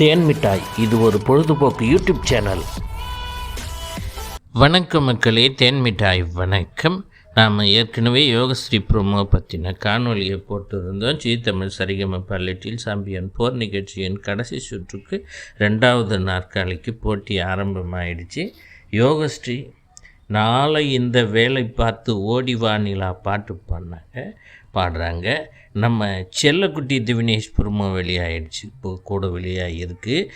தேன் மிட்டாய். இது ஒரு பொழுதுபோக்கு யூடியூப் சேனல். வணக்கம் மக்களே தேன் மிட்டாய் வணக்கம். நாம் ஏற்கனவே யோகஸ்ரீ ப்ரோமோ பற்றின காணொலியை போட்டிருந்தோம். Zee Tamil Sarigama little champion போர் நிகழ்ச்சியின் கடைசி சுற்றுக்கு ரெண்டாவது நாற்காலிக்கு போட்டி ஆரம்பமாயிடுச்சு. யோகஸ்ரீ நாளை இந்த வேலை பார்த்து ஓடி வானிலா பாட்டு பாடினாங்க பாடுறாங்க. நம்ம செல்லக்குட்டி திவினேஷ் ப்ரோமோ வெளியாகிடுச்சு இப்போ கூட வெளியாக இருக்குது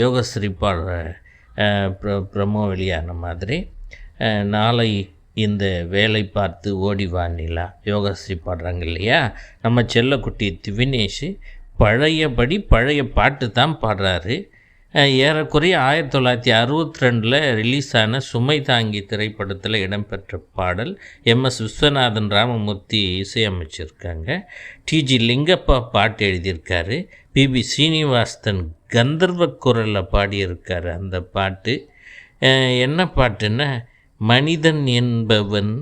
யோகஸ்ரீ பாடுற ப்ர ப்ரமோ வெளியான மாதிரி. நாளை இந்த வேலை பார்த்து ஓடி வானிலா யோகஸ்ரீ பாடுறாங்க இல்லையா? நம்ம செல்லக்குட்டி திவினேஷ் பழையபடி பழைய பாட்டு தான் பாடுறாரு. ஏறக்குறைய ஆயிரத்தி தொள்ளாயிரத்தி அறுபத்தி ரெண்டில் ரிலீஸ் ஆன சுமை தாங்கி திரைப்படத்தில் இடம்பெற்ற பாடல் எம் எஸ் விஸ்வநாதன் ராமமூர்த்தி இசையமைச்சிருக்காங்க. டிஜி லிங்கப்பா பாட்டு எழுதியிருக்காரு. பிபி சீனிவாசன் கந்தர்வ குரலில் பாடியிருக்காரு அந்த பாட்டு. என்ன பாட்டுன்னா மனிதன் என்பவன்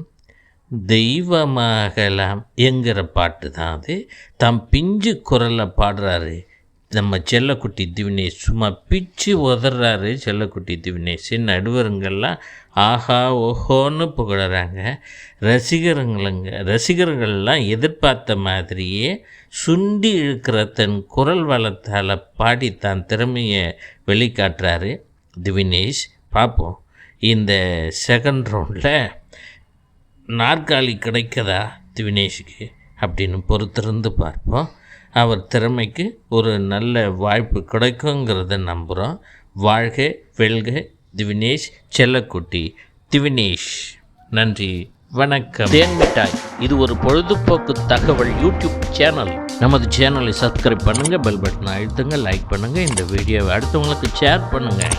தெய்வமாகலாம் என்கிற பாட்டு தான் அது. தம் பிஞ்சு குரலில் பாடுறாரு நம்ம செல்லக்குட்டி திவினேஷ் சும்மா பிச்சு உதறாரு செல்லக்குட்டி திவினேஷ் நடுவருங்கெல்லாம் ஆஹா ஓஹோன்னு புகழறாங்க. ரசிகருங்களுங்க ரசிகர்கள்லாம் எதிர்பார்த்த மாதிரியே சுண்டி இழுக்கிற தன் குரல் வளத்தால் பாடி தான் திறமையை வெளிக்காட்டுறாரு திவினேஷ். பார்ப்போம் இந்த செகண்ட் ரவுண்டில் நாற்காலி கிடைக்கதா திவினேஷுக்கு அப்படின்னு பொறுத்திருந்து பார்ப்போம். அவர் திறமைக்கு ஒரு நல்ல வாய்ப்பு கிடைக்குங்கிறத நம்புகிறோம் வாழ்க வெல்க திவினேஷ் செல்லக்குட்டி. திவினேஷ் நன்றி வணக்கம். தேன் மிட்டாய் இது ஒரு பொழுதுபோக்கு தகவல் யூடியூப் சேனல். நமது சேனலை சப்ஸ்கிரைப் பண்ணுங்கள் பெல் பட்டனை அழுத்துங்க லைக் பண்ணுங்கள் இந்த வீடியோவை அடுத்தவங்களுக்கு ஷேர் பண்ணுங்கள்